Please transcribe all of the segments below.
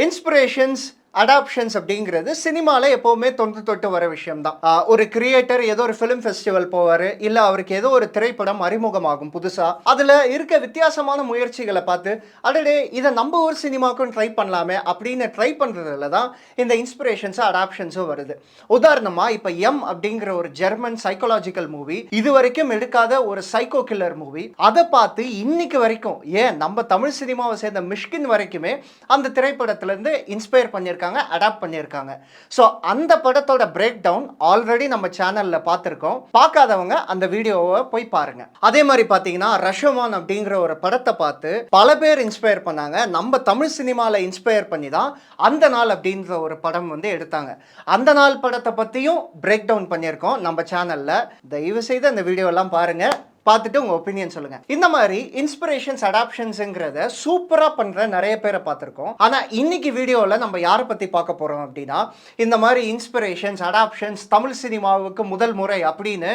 Inspirations adaptations அப்படிங்கிறது சினிமாவில் எப்போவுமே தொன்று தொட்டு வர விஷயம் தான் ஒரு கிரியேட்டர் ஏதோ ஒரு ஃபிலிம் ஃபெஸ்டிவல் போவார் இல்லை அவருக்கு ஏதோ ஒரு திரைப்படம் அறிமுகமாகும் புதுசாக அதில் இருக்க வித்தியாசமான முயற்சிகளை பார்த்து அடடே இதை நம்ம ஒரு சினிமாவுக்கும் ட்ரை பண்ணலாமே அப்படின்னு ட்ரை பண்ணுறதுல தான் இந்த இன்ஸ்பிரேஷன்ஸும் அடாப்ஷன்ஸும் வருது. உதாரணமாக இப்போ எம் அப்படிங்கிற ஒரு ஜெர்மன் சைக்காலஜிக்கல் மூவி இது வரைக்கும் எடுக்காத ஒரு சைக்கோ கில்லர் மூவி அதை பார்த்து இன்னைக்கு வரைக்கும் ஏன் நம்ம தமிழ் சினிமாவை சேர்ந்த மிஷ்கின் வரைக்குமே அந்த திரைப்படத்திலேருந்து இன்ஸ்பயர் பண்ணியிருக்காங்க அடாப்ட் பண்ணியிருக்காங்க. ஸோ அந்த படத்தோட பிரேக் டவுன் ஆல்ரெடி நம்ம சேனலில் பார்த்துருக்கோம். பார்க்காதவங்க அந்த வீடியோவை போய் பாருங்க. அதே மாதிரி பார்த்தீங்கன்னா ரஷமான் அப்படிங்கிற ஒரு படத்தை பார்த்து பல பேர் இன்ஸ்பயர் பண்ணாங்க. நம்ம தமிழ் சினிமாவில் இன்ஸ்பயர் பண்ணி தான் அந்த நாள் அப்படின்ற ஒரு படம் வந்து எடுத்தாங்க. அந்த நாள் படத்தை பற்றியும் பிரேக் டவுன் பண்ணியிருக்கோம் நம்ம சேனலில் தயவு செய்து அந்த வீடியோலாம் பாருங்கள் பார்த்துட்டு உங்கள் ஒப்பீனியன் சொல்லுங்கள் இந்த மாதிரி இன்ஸ்பிரேஷன்ஸ் அடாப்ஷன்ஸுங்கிறத சூப்பராக பண்ணுற நிறைய பேரை பார்த்துருக்கோம். ஆனால் இன்னைக்கு வீடியோவில் நம்ம யாரை பற்றி பார்க்க போகிறோம் அப்படின்னா இந்த மாதிரி இன்ஸ்பிரேஷன்ஸ் அடாப்ஷன்ஸ் தமிழ் சினிமாவுக்கு முதல் முறை அப்படின்னு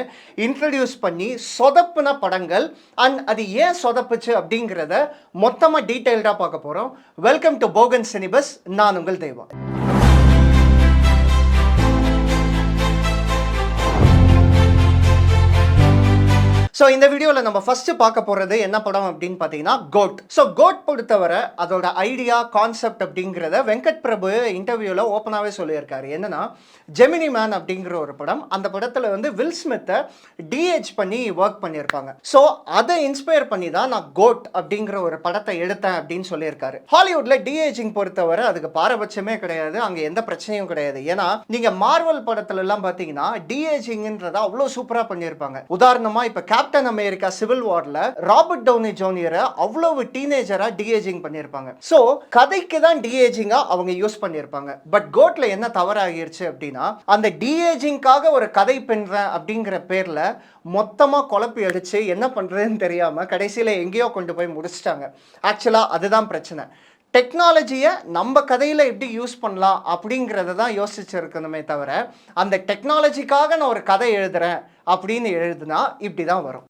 இன்ட்ரடியூஸ் பண்ணி சொதப்புன படங்கள் அண்ட் அது ஏன் சொதப்புச்சு அப்படிங்கிறத மொத்தமாக டீட்டெயில்டாக பார்க்க போகிறோம் வெல்கம் டு போகன் சினிபஸ் நான் உங்கள் தெய்வம். ஸோ இந்த வீடியோவில் நம்ம ஃபர்ஸ்ட் பார்க்க போகிறது என்ன படம் அப்படின்னு பார்த்தீங்கன்னா கோட் ஸோ கோட் பொறுத்தவரை அதோட ஐடியா கான்செப்ட் அப்படிங்கிறத வெங்கட் பிரபு இன்டர்வியூவில் ஓப்பனாகவே சொல்லியிருக்காரு. என்னன்னா ஜெமினி மேன் அப்படிங்கிற ஒரு படம். அந்த படத்தில் வந்து வில் ஸ்மித்தை டிஹெச் பண்ணி ஒர்க் பண்ணியிருப்பாங்க. ஸோ அதை இன்ஸ்பயர் பண்ணி தான் நான் கோட் அப்படிங்கிற ஒரு படத்தை எடுத்தேன் அப்படின்னு சொல்லியிருக்காரு. ஹாலிவுட்டில் டிஏஜிங் பொறுத்தவரை அதுக்கு பாரபட்சமே கிடையாது. அங்கே எந்த பிரச்சனையும் கிடையாது. ஏன்னா நீங்கள் மார்வல் படத்துல எல்லாம் பார்த்தீங்கன்னா டிஏஜிங்கிறத அவ்வளோ சூப்பராக பண்ணியிருப்பாங்க. உதாரணமாக இப்போ கேப் கேப்டன் அமெரிக்கா சிவில் வார்ல ராபர்ட் டவுனி ஜூனியரை அவ்வளவு டீனேஜரா டிஏஜிங் பண்ணியிருப்பாங்க. ஸோ கதைக்கு தான் டிஏஜிங்கா அவங்க யூஸ் பண்ணியிருப்பாங்க. பட் கோட்ல என்ன தவறாகிருச்சு அப்படின்னா அந்த டிஏஜிங்காக ஒரு கதை பின்றேன் அப்படிங்கிற பேர்ல மொத்தமா குழப்பி அடிச்சு என்ன பண்றதுன்னு தெரியாம கடைசியில எங்கேயோ கொண்டு போய் முடிச்சிட்டாங்க. ஆக்சுவலாக அதுதான் பிரச்சனை. டெக்னாலஜியை நம்ம கதையில் எப்படி யூஸ் பண்ணலாம் அப்படிங்கிறத தான் யோசிச்சிருக்கணுமே தவிர அந்த டெக்னாலஜிக்காக நான் ஒரு கதை எழுதுகிறேன் அப்படின்னு எழுதுனா இப்படி தான் வரும்.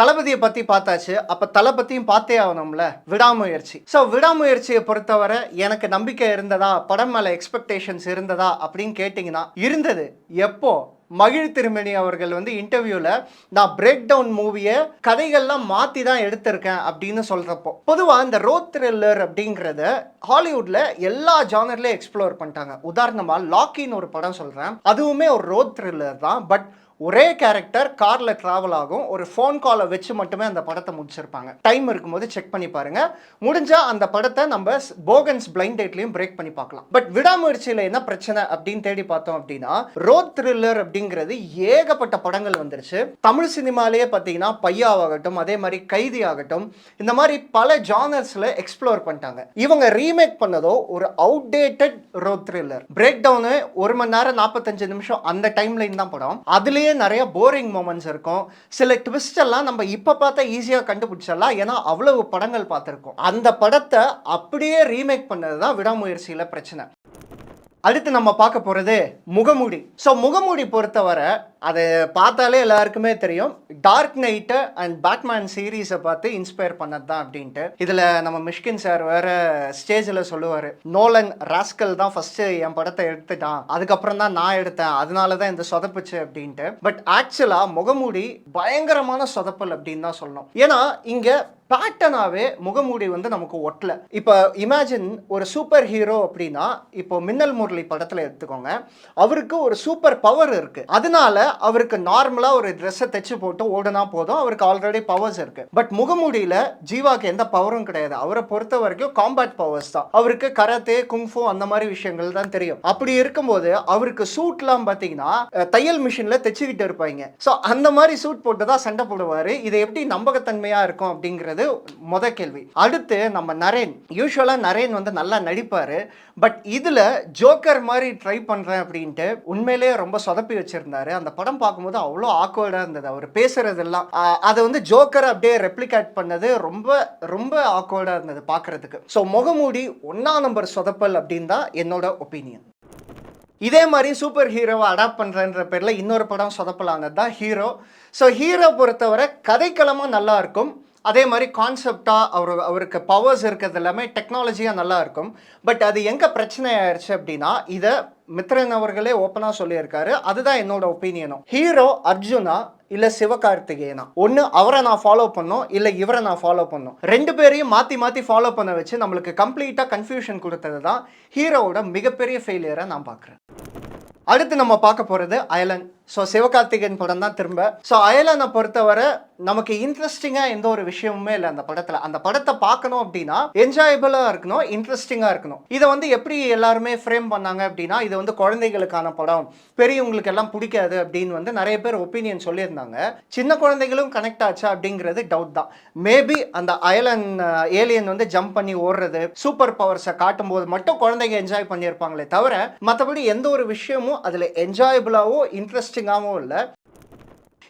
தளபதியை பற்றி பார்த்தாச்சு. அப்போ தளபதியும் பார்த்தே ஆகணும்ல? விடாமுயற்சி. ஸோ விடாமுயற்சியை பொறுத்தவரை எனக்கு நம்பிக்கை இருந்ததா? படம் மேலே எக்ஸ்பெக்டேஷன்ஸ் இருந்ததா? அப்படின்னு கேட்டிங்கன்னா இருந்தது. எப்போ? மகிழ் திருமணி அவர்கள் வந்து இன்டர்வியூவில் நான் பிரேக் டவுன் மூவியை கதைகள்லாம் மாற்றி தான் எடுத்திருக்கேன் அப்படின்னு சொல்கிறப்போ பொதுவாக இந்த ரோட் த்ரில்லர் அப்படிங்கிறத ஹாலிவுட்டில் எல்லா ஜானர்லேயும் எக்ஸ்ப்ளோர் பண்ணிட்டாங்க. உதாரணமாக லாக்கின்னு ஒரு படம் சொல்கிறேன் அதுவுமே ஒரு ரோட் த்ரில்லர் தான். பட் ஒரே கேரக்டர் காரில் ட்ராவல் ஆகும். ஒரு ஃபோன் காலை வச்சு மட்டுமே அந்த படத்தை முடிச்சிருப்பாங்க. டைம் இருக்கும்போது செக் பண்ணி பாருங்க. முடிஞ்சால் அந்த படத்தை நம்ம போகன்ஸ் பிளைண்ட் டேட்லையும் பிரேக் பண்ணி பார்க்கலாம். பட் விடாமுயற்சியில் என்ன பிரச்சனை அப்படின்னு தேடி பார்த்தோம் அப்படின்னா ரோட் த்ரில்லர் அப்படிங்கிறது ஏகப்பட்ட படங்கள் வந்துருச்சு. தமிழ் சினிமாலேயே பார்த்தீங்கன்னா பையாவாகட்டும் அதே மாதிரி கைதி ஆகட்டும் இந்த மாதிரி பல ஜானர்ஸில் எக்ஸ்ப்ளோர் பண்ணிட்டாங்க. இவங்க ரீமேக் பண்ணதோ ஒரு outdated road thriller breakdown ஒரு மணி நேரம் நாற்பத்தஞ்சு நிமிஷம் அந்த டைம்லைன் தான் படம். அதுலேயே நிறைய போரிங் மூமெண்ட்ஸ் இருக்கும். சில ட்விஸ்ட் எல்லாம் நம்ம இப்போ பார்த்தா ஈஸியாக கண்டுபிடிச்சிடலாம். ஏன்னா அவ்வளவு படங்கள் பார்த்துருக்கோம். அந்த படத்தை அப்படியே ரீமேக் பண்ணது தான் விடாமுயற்சியில் பிரச்சனை. அடுத்து நம்ம பார்க்க போகிறது முகமூடி. ஸோ முகமூடி பொறுத்தவரை அதை பார்த்தாலே எல்லாருக்குமே தெரியும். டார்க் நைட்டு அண்ட் பேட்மேன் சீரீஸை பார்த்து இன்ஸ்பயர் பண்ணது தான் அப்படின்ட்டு. இதில் நம்ம மிஷ்கின் சார் வேற ஸ்டேஜில் சொல்லுவார். நோலன் ராஸ்கல் தான் ஃபஸ்ட்டு என் படத்தை எடுத்துட்டான். அதுக்கப்புறம் தான் நான் எடுத்தேன். அதனால தான் இந்த சொதப்புச்சு அப்படின்ட்டு. பட் ஆக்சுவலாக முகமூடி பயங்கரமான சொதப்பல் அப்படின்னு தான் சொல்லணும். ஏன்னா இங்கே பேட்டனாவே முகமூடி வந்து நமக்கு ஒட்டல. இப்போ இமேஜின் ஒரு சூப்பர் ஹீரோ அப்படின்னா இப்போ மின்னல் முரளி படத்தில் எடுத்துக்கோங்க. அவருக்கு ஒரு சூப்பர் பவர் இருக்கு. அதனால அவருக்கு நார்மலாக ஒரு ட்ரெஸ்ஸை தைச்சு போட்டு ஓடுனா போதும். அவருக்கு ஆல்ரெடி பவர்ஸ் இருக்கு. பட் முகமூடியில் ஜீவாக்கு எந்த பவரும் கிடையாது. அவரை பொறுத்த வரைக்கும் காம்பேட் பவர்ஸ் தான். அவருக்கு கராத்தே குங்ஃபு அந்த மாதிரி விஷயங்கள் தான் தெரியும். அப்படி இருக்கும்போது அவருக்கு சூட்லாம் பார்த்தீங்கன்னா தையல் மிஷினில் தைச்சுக்கிட்டு இருப்பாங்க. ஸோ அந்த மாதிரி சூட் போட்டு தான் சண்டை போடுவார். இது எப்படி நம்பகத்தன்மையாக இருக்கும் அப்படிங்கிறது முத கேள்வி. அடுத்து நம்ம நரேன். யூஸ்வலாக நரேன் வந்து நல்லா நடிப்பார். பட் இதில் ஜோக்கர் மாதிரி ட்ரை பண்ணுறேன் அப்படின்ட்டு உண்மையிலேயே ரொம்ப சொதப்பி வச்சுருந்தாரு. அந்த படம் பார்க்கும்போது அவ்வளோ ஆக்வர்டாக இருந்தது. அவர் பேசுறதெல்லாம் அதை வந்து ஜோக்கர் அப்படியே ரெப்ளிகேட் பண்ணது ரொம்ப ரொம்ப ஆக்வர்டாக இருந்தது பார்க்குறதுக்கு. ஸோ முகமூடி ஒன்றா நம்பர் சொதப்பல் அப்படின்னு தான் என்னோட ஒப்பீனியன் இதே மாதிரி சூப்பர் ஹீரோவை அடாப்ட் பண்ணுறன்ற பேரில் இன்னொரு படம் சொதப்பலானது தான் ஹீரோ ஸோ ஹீரோ பொறுத்தவரை கதைக்களமாக நல்லாயிருக்கும் அதே மாதிரி கான்செப்டாக அவர் அவருக்கு பவர்ஸ் இருக்கிறது எல்லாமே டெக்னாலஜியாக நல்லா இருக்கும். பட் அது எங்கே பிரச்சனை ஆயிடுச்சு அப்படின்னா இதை மித்ரன் அவர்களே ஓப்பனாக சொல்லியிருக்காரு. அதுதான் என்னோட ஒப்பீனியனும் ஹீரோ அர்ஜுனா இல்லை சிவகார்த்திகேயனா? ஒன்று அவரை நான் ஃபாலோ பண்ணோம் இல்லை இவரை நான் ஃபாலோ பண்ணோம் ரெண்டு பேரையும் மாற்றி மாற்றி ஃபாலோ பண்ண வச்சு நம்மளுக்கு கம்ப்ளீட்டாக கன்ஃபியூஷன் கொடுத்தது தான் ஹீரோவோட மிகப்பெரிய ஃபெயிலியரை நான் பார்க்குறேன். அடுத்து நம்ம பார்க்க போகிறது அயலன் ஸோ சிவகார்த்திகேயன் படம் தான் திரும்ப. ஸோ அயலனை பொறுத்தவரை நமக்கு இன்ட்ரெஸ்டிங்காக எந்த ஒரு விஷயமுமே இல்லை அந்த படத்தில். அந்த படத்தை பார்க்கணும் அப்படின்னா என்ஜாயபிளாக இருக்கணும் இன்ட்ரெஸ்டிங்காக இருக்கணும். இதை வந்து எப்படி எல்லாருமே ஃப்ரேம் பண்ணாங்க அப்படின்னா இது வந்து குழந்தைகளுக்கான படம். பெரியவங்களுக்கு எல்லாம் பிடிக்காது அப்படின்னு வந்து நிறைய பேர் ஒப்பீனியன் சொல்லியிருந்தாங்க. சின்ன குழந்தைகளும் கனெக்ட் ஆச்சா அப்படிங்கிறது டவுட் தான். மேபி அந்த அயலன் ஏலியன் வந்து ஜம்ப் பண்ணி ஓடுறது சூப்பர் பவர்ஸை காட்டும் போது மட்டும் குழந்தைங்க என்ஜாய் பண்ணியிருப்பாங்களே தவிர மற்றபடி எந்த ஒரு விஷயமும் அதில் என்ஜாயபிளாவோ இன்ட்ரெஸ்டிங்காகவும் இல்லை.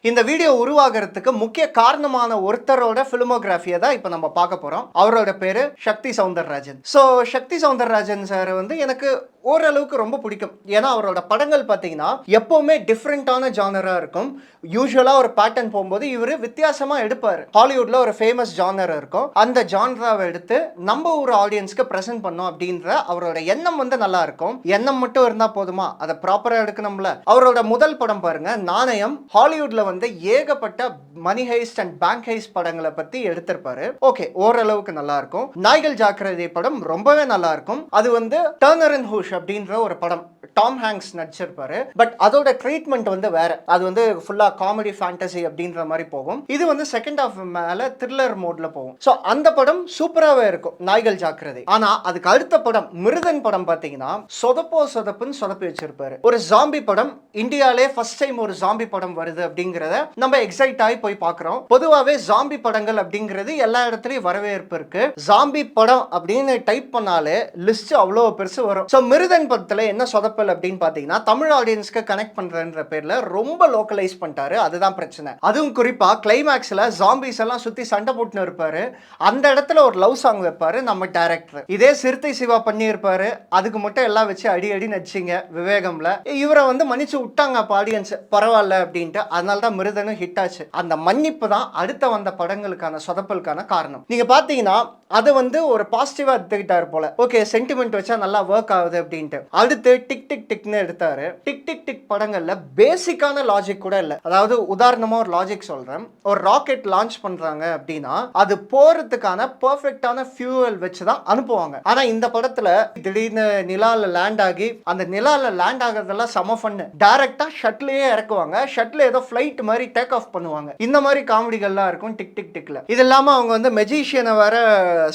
இந்த வீடியோ உருவாகிறதுக்கு முக்கிய காரணமான ஒருத்தரோட ஃபிலிமோகிராஃபியை தான் இப்போ நம்ம பார்க்க போகிறோம் அவரோட பேர் சக்தி சவுந்தரராஜன். ஸோ சக்தி சவுந்தரராஜன் சார் வந்து எனக்கு ஓரளவுக்கு ரொம்ப பிடிக்கும். ஏன்னா அவரோட படங்கள் பார்த்தீங்கன்னா எப்போவுமே டிஃப்ரெண்ட்டான ஜானராக இருக்கும். யூஸ்வலாக ஒரு பேட்டர்ன் போகும்போது இவர் வித்தியாசமாக எடுப்பார். ஹாலிவுட்டில் ஒரு ஃபேமஸ் ஜானர் இருக்கும். அந்த ஜானராவை எடுத்து நம்ம ஒரு ஆடியன்ஸ்க்கு ப்ரெசென்ட் பண்ணோம் அப்படின்ற அவரோட எண்ணம் வந்து நல்லா இருக்கும். எண்ணம் மட்டும் இருந்தால் போதுமா? அதை ப்ராப்பராக எடுக்கணும்ல? அவரோட முதல் படம் பாருங்க நாணயம். ஹாலிவுட்டில் வந்து ஏகப்பட்ட money heist and bank heist படங்களை பற்றி எடுத்திருப்பாரு. ஓகே ஓரளவுக்கு நல்லா இருக்கும் நாய்கள் ஜாக்கிரதை படம் ரொம்பவே நல்லா இருக்கும் அது வந்து டர்னர் அண்ட் ஹூஷ் அப்படின்ற ஒரு படம். டாம் ஹேங்ஸ் நடிச்சிருப்பாரு. பட் அதோட ட்ரீட்மெண்ட் வந்து வேற. அது வந்து ஃபுல்லா காமெடி ஃபேண்டசி அப்படின்ற மாதிரி போகும். இது வந்து செகண்ட் ஹாஃப் மேல த்ரில்லர் மோட்ல போகும். ஸோ அந்த படம் சூப்பராகவே இருக்கும். நாய்கள் ஜாக்கிரதை. ஆனா அதுக்கு அடுத்த படம் மிருதன் படம் பார்த்தீங்கன்னா சொதப்போ சொதப்புன்னு சொதப்பி வச்சிருப்பாரு. ஒரு ஜாம்பி படம். இந்தியாலே ஃபர்ஸ்ட் டைம் ஒரு ஜாம்பி படம் வருது அப்படிங்கிறத நம்ம எக்ஸைட் ஆகி போய் பார்க்குறோம். பொதுவாகவே ஜாம்பி படங்கள் அப்படிங்கிறது எல்லா இடத்துலையும் வரவேற்பு இருக்கு. ஜாம்பி படம் அப்படின்னு டைப் பண்ணாலே லிஸ்ட் அவ்வளோ பெருசு வரும். ஸோ மிருதன் படத்தில் என்ன சொதப்பல் அப்படின்னு பார்த்தீங்கன்னா தமிழ் ஆடியன்ஸ்க்கு கனெக்ட் பண்ணுறன்ற பேரில் ரொம்ப லோக்கலைஸ் பண்ணிட்டாரு. அதுதான் பிரச்சனை. அதுவும் குறிப்பாக கிளைமேக்ஸில் ஜாம்பிஸ் எல்லாம் சுற்றி சண்டை போட்டுன்னு இருப்பாரு. அந்த இடத்துல ஒரு லவ் சாங் வைப்பாரு நம்ம டேரக்டர் இதே சிறுத்தை சிவா பண்ணியிருப்பாரு. அதுக்கு மட்டும் எல்லாம் வச்சு அடி அடி நடிச்சிங்க விவேகம்ல. இவரை வந்து மன்னிச்சு விட்டாங்க அப்போ ஆடியன்ஸ் பரவாயில்ல அப்படின்ட்டு. அதனால தான் மிருதனும் ஹிட் ஆச்சு. அந்த மன்னிப்பு தான் அடுத்த வந்த படங்களுக்கான சொதப்பலுக்கான காரணம். நீங்க பாத்தீங்கன்னா அது வந்து ஒரு பாசிட்டிவா எடுத்துக்கிட்டாரு போல. ஓகே சென்டிமெண்ட் வச்சா நல்லா ஒர்க் ஆகுது அப்படின்ட்டு. அடுத்து டிக் டிக் டிக்னு எடுத்தாரு. டிக் டிக் டிக் படங்கள்ல பேசிக்கான லாஜிக் கூட இல்லை. அதாவது உதாரணமா ஒரு லாஜிக் சொல்றேன். ஒரு ராக்கெட் லான்ச் பண்றாங்க அப்படின்னா அது போறதுக்கான பர்ஃபெக்டான ஃபியூவல் வச்சு தான் அனுப்புவாங்க. ஆனா இந்த படத்துல திடீர்னு நிலால லேண்ட் ஆகி அந்த நிலால லேண்ட் ஆகிறதெல்லாம் செம ஃபன்னு டைரக்டா ஷட்லயே இறக்குவாங்க. ஷட்ல ஏதோ ஃபிளைட் மாதிரி டேக் ஆஃப் பண்ணுவாங்க. இந்த மாதிரி காமெடிகள்லாம் இருக்கும் டிக் டிக் டிக்ல இது இல்லாம அவங்க வந்து மெஜிஷியனை வேற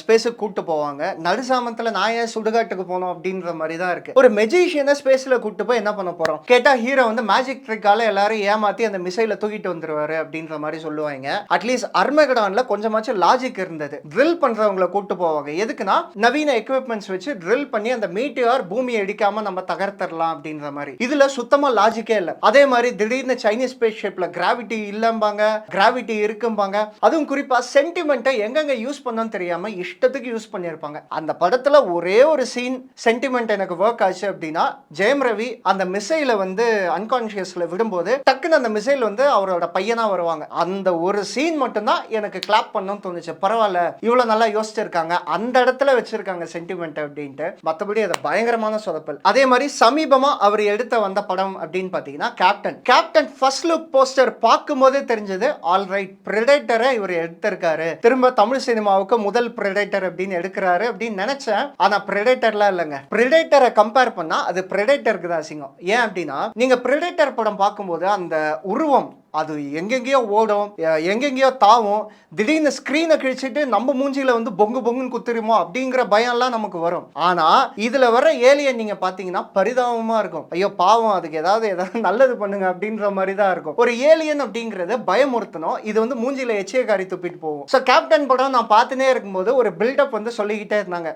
ஸ்பேஸுக்கு கூப்பிட்டு போவாங்க. நடுசாமத்துல நான் ஏன் சுடுகாட்டுக்கு போனோம் அப்படின்ற மாதிரி தான் இருக்கு. ஒரு மெஜிஷியனை ஸ்பேஸ்ல கூப்பிட்டு போய் என்ன பண்ண போறோம்? கேட்டா ஹீரோ வந்து மேஜிக் ட்ரிக்கால எல்லாரும் ஏமாத்தி அந்த மிசைல தூக்கிட்டு வந்துருவாரு அப்படின்ற மாதிரி சொல்லுவாங்க. அட்லீஸ்ட் அர்மகடான்ல கொஞ்சமாச்சும் லாஜிக் இருந்தது. ட்ரில் பண்றவங்களை கூப்பிட்டு போவாங்க. எதுக்குன்னா நவீன எக்யூப்மெண்ட்ஸ் வச்சு ட்ரில் பண்ணி அந்த மீட்டியார் பூமியை இடிக்காம நம்ம தகர்த்தரலாம் அப்படின்ற மாதிரி. இதுல சுத்தமா லாஜிக்கே இல்ல. அதே மாதிரி திடீர்னு சைனீஸ் ஸ்பேஸ் ஷிப்ல கிராவிட்டி இல்லம்பாங்க கிராவிட்டி இருக்கும்பாங்க. அதுவும் குறிப்பா சென்டிமெண்ட்டை எங்கெங்க யூஸ் பண்ணோம்னு தெரியாம இஷ்டத்துக்கு யூஸ் பண்ணியிருப்பாங்க. அந்த படத்துல ஒரே ஒரு சீன் சென்டிமெண்ட் எனக்கு ஒர்க் ஆச்சு அப்படின்னா ஜெயம் ரவி அந்த மிசைல வந்து அன்கான்சியஸ்ல விடும்போது டக்குன்னு அந்த மிசைல் வந்து அவரோட பையனா வருவாங்க. அந்த ஒரு சீன் மட்டும்தான் எனக்கு கிளாப் பண்ணணும்னு தோணுச்சு. பரவாயில்ல இவ்வளவு நல்லா யோசிச்சிருக்காங்க. அந்த இடத்துல வச்சிருக்காங்க சென்டிமெண்ட் அப்படின்ட்டு. மற்றபடி அது பயங்கரமான சொதப்பல். அதே மாதிரி சமீபமா அவர் எடுத்த வந்த படம் அப்படின்னு பாத்தீங்கன்னா captain captain first look post poster பார்க்கும்போதே தெரிஞ்சது ஆல் ரைட் பிரெடேட்டரை இவர் எடுத்திருக்காரு. திரும்ப தமிழ் சினிமாவுக்கு முதல் பிரெடேட்டர் அப்படின்னு எடுக்கிறாரு அப்படின்னு நினைச்சேன். ஆனா பிரெடேட்டர்லாம் இல்லைங்க. பிரெடேட்டரை கம்பேர் பண்ணா அது பிரெடேட்டருக்கு தான் அசிங்கம் ஏன் அப்படின்னா நீங்க பிரெடேட்டர் படம் பார்க்கும்போது அந்த உருவம் அது எங்கெங்கேயோ ஓடும் எங்கெங்கேயோ தாவும் திடீர்னு ஸ்க்ரீனை கிழிச்சிட்டு நம்ம மூஞ்சியில் வந்து பொங்கு பொங்குன்னு குத்துருமோ அப்படிங்கிற பயம்லாம் நமக்கு வரும். ஆனால் இதில் வர ஏலியன் நீங்கள் பார்த்தீங்கன்னா பரிதாபமாக இருக்கும். ஐயோ பாவம் அதுக்கு ஏதாவது ஏதாவது நல்லது பண்ணுங்க அப்படின்ற மாதிரி தான் இருக்கும். ஒரு ஏலியன் அப்படிங்கிறத பயமுறுத்தணும். இது வந்து மூஞ்சியில் எச்சிய காரி துப்பிட்டு போகும். ஸோ கேப்டன் படம் நான் பார்த்துனே இருக்கும்போது ஒரு பில்டப் வந்து சொல்லிக்கிட்டே இருந்தாங்க.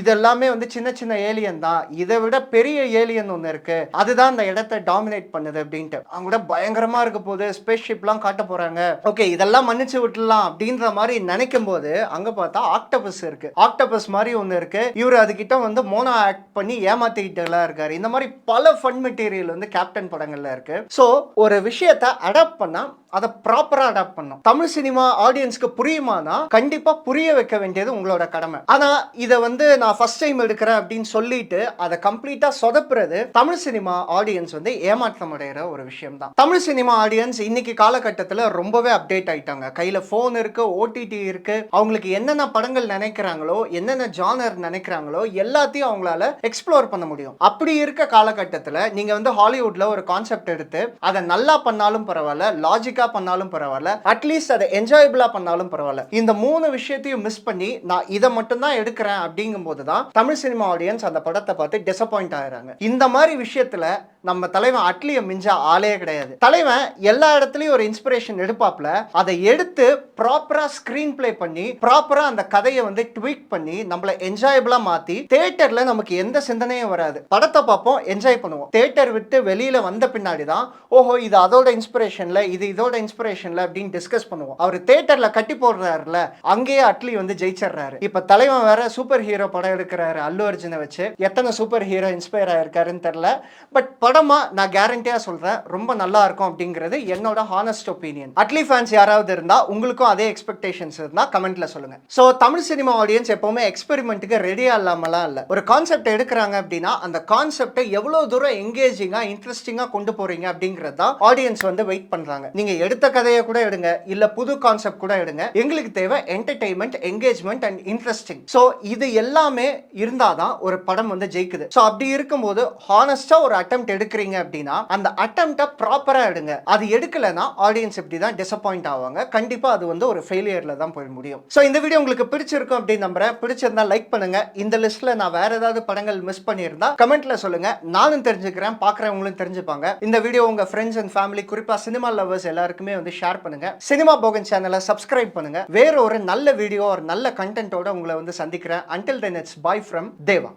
இதெல்லாமே வந்து சின்ன சின்ன ஏலியன் தான். இதை விட பெரிய ஏலியன் ஒன்று இருக்குது அதுதான் அந்த இடத்த டாமினேட் பண்ணுது அப்படின்ட்டு. அவங்க கூட பயங்கரமாக இருக்க போது ஸ்பேஸ் ஷிப்லாம் காட்ட போறாங்க. ஓகே இதெல்லாம் மன்னிச்சு விட்டுலாம் அப்படின்ற மாதிரி நினைக்கும் போது அங்க பார்த்தா ஆக்டபஸ் இருக்கு. ஆக்டபஸ் மாதிரி ஒன்று இருக்கு. இவர் அதுக்கிட்ட வந்து மோனோ ஆக்ட் பண்ணி ஏமாத்திக்கிட்டா இருக்காரு. இந்த மாதிரி பல ஃபன் மெட்டீரியல் வந்து கேப்டன் படங்கள்ல இருக்கு. ஸோ ஒரு விஷயத்தை அடாப்ட் பண்ணா அதை ப்ராப்பரா அடாப்ட் பண்ணும் தமிழ் சினிமா ஆடியன்ஸ்க்கு புரியுமானா கண்டிப்பா புரிய வைக்க வேண்டியது உங்களோட கடமை. ஆனா இதை வந்து நான் ஃபர்ஸ்ட் டைம் எடுக்கிறேன் அப்படின்னு சொல்லிட்டு அதை கம்ப்ளீட்டா சொதப்புறது தமிழ் சினிமா ஆடியன்ஸ் வந்து ஏமாற்றம் அடைகிற ஒரு விஷயம் தான் தமிழ் சினிமா ஆடியன்ஸ் இன்னைக்கு காலகட்டத்தில் ரொம்பவே அப்டேட் ஆயிட்டாங்க. கையில் ஃபோன் இருக்கு ஓடிடி இருக்கு. அவங்களுக்கு என்னென்ன படங்கள் நினைக்கிறாங்களோ என்னென்ன ஜானர் நினைக்கிறாங்களோ எல்லாத்தையும் அவங்களால எக்ஸ்ப்ளோர் பண்ண முடியும். அப்படி இருக்க காலகட்டத்தில் நீங்க வந்து ஹாலிவுட்ல ஒரு கான்செப்ட் எடுத்து அதை நல்லா பண்ணாலும் பரவாயில்ல லாஜிக்கா பண்ணாலும் பரவாயில்ல அட்லீஸ்ட் அதை என்ஜாயபிளா பண்ணாலும் பரவாயில்ல. இந்த மூணு விஷயத்தையும் மிஸ் பண்ணி நான் இதை மட்டும் தான் எடுக்கிறேன் அப்படிங்கும்போது தான் தமிழ் சினிமா ஆடியன்ஸ் அந்த படத்தை பார்த்து டிசப்பாயிண்ட் ஆகிறாங்க இந்த மாதிரி விஷயத்துல நம்ம தலைவன் அட்லியை மிஞ்ச ஆளே கிடையாது. தலைவன் எல்லா இடத்துலயும் ஒரு இன்ஸ்பிரேஷன் எடுப்பாப்ல. அதை எடுத்து ப்ராப்பரா ஸ்கிரீன் ப்ளே பண்ணி ப்ராப்பரா அந்த கதையை வந்து ட்வீட் பண்ணி நம்மள என்ஜாயபிளா மாத்தி தியேட்டர்ல நமக்கு எந்த சிந்தனையும் வராது. படத்தை பார்ப்போம் என்ஜாய் பண்ணுவோம். தேட்டர் விட்டு வெளியில வந்த பின்னாடி தான் ஓஹோ இது அதோட இன்ஸ்பிரேஷன்ல இது இதோட இன்ஸ்பிரேஷன்ல அப்படின்னு டிஸ்கஸ் பண்ணுவோம். அவர் தேட்டரில் கட்டி போடுறாருல அங்கேயே அட்லி வந்து ஜெயிச்சிடுறாரு. இப்ப தலைவன் வேற சூப்பர் ஹீரோ படம் எடுக்கிறாரு அல்லு அர்ஜுனை வச்சு. எத்தனை சூப்பர் ஹீரோ இன்ஸ்பயர் ஆயிருக்காருன்னு தெரியல. பட் படமா நான் கேரண்டியா சொல்றேன் ரொம்ப நல்லா இருக்கும் அப்படிங்கிறது என்னோட ஹானஸ்ட் ஒப்பீனியன் அட்லி ஃபேன்ஸ் யாராவது இருந்தா உங்களுக்கும் அதே எக்ஸ்பெக்டேஷன்ஸ் இருந்தா கமெண்ட்ல சொல்லுங்க. ஸோ தமிழ் சினிமா ஆடியன்ஸ் எப்பவுமே எக்ஸ்பெரிமெண்ட்டுக்கு ரெடியா இல்லாமலாம் இல்ல. ஒரு கான்செப்ட் எடுக்கிறாங்க அப்படின்னா அந்த கான்செப்டை எவ்வளவு தூரம் எங்கேஜிங்கா இன்ட்ரெஸ்டிங்கா கொண்டு போறீங்க அப்படிங்கிறது தான் ஆடியன்ஸ் வந்து வெயிட் பண்றாங்க. நீங்க எடுத்த கதையை கூட எடுங்க இல்ல புது கான்செப்ட் கூட எடுங்க. எங்களுக்கு தேவை entertainment engagement and interesting so இது எல்லாமே இருந்தாதான் ஒரு படம் வந்து ஜெயிக்குது. ஸோ அப்படி இருக்கும்போது ஹானஸ்டா ஒரு அட்டம் எடுக்கிறீங்க அப்படின்னா அந்த அட்டம்ப்டை ப்ராப்பராக எடுங்க. அது எடுக்கலைன்னா ஆடியன்ஸ் இப்படி தான் டிசப்பாயிண்ட் ஆவாங்க கண்டிப்பாக அது வந்து ஒரு ஃபெயிலியரில் தான் போய் முடியும். ஸோ இந்த வீடியோ உங்களுக்கு பிடிச்சிருக்கும் அப்படின்னு நம்புறேன். பிடிச்சிருந்தா லைக் பண்ணுங்க. இந்த லிஸ்ட்ல நான் வேற ஏதாவது படங்கள் மிஸ் பண்ணியிருந்தா கமெண்ட்ல சொல்லுங்க. நானும் தெரிஞ்சுக்கிறேன் பார்க்குறவங்களும் தெரிஞ்சுப்பாங்க. இந்த வீடியோ உங்க ஃப்ரெண்ட்ஸ் அண்ட் ஃபேமிலி குறிப்பாக சினிமா லவர்ஸ் எல்லாருக்குமே வந்து ஷேர் பண்ணுங்க. சினிமா போகன் சேனலை சப்ஸ்கிரைப் பண்ணுங்க. வேற ஒரு நல்ல வீடியோ ஒரு நல்ல கண்டென்ட்டோட உங்களை வந்து சந்திக்கிறேன். Until then it's bye from Deva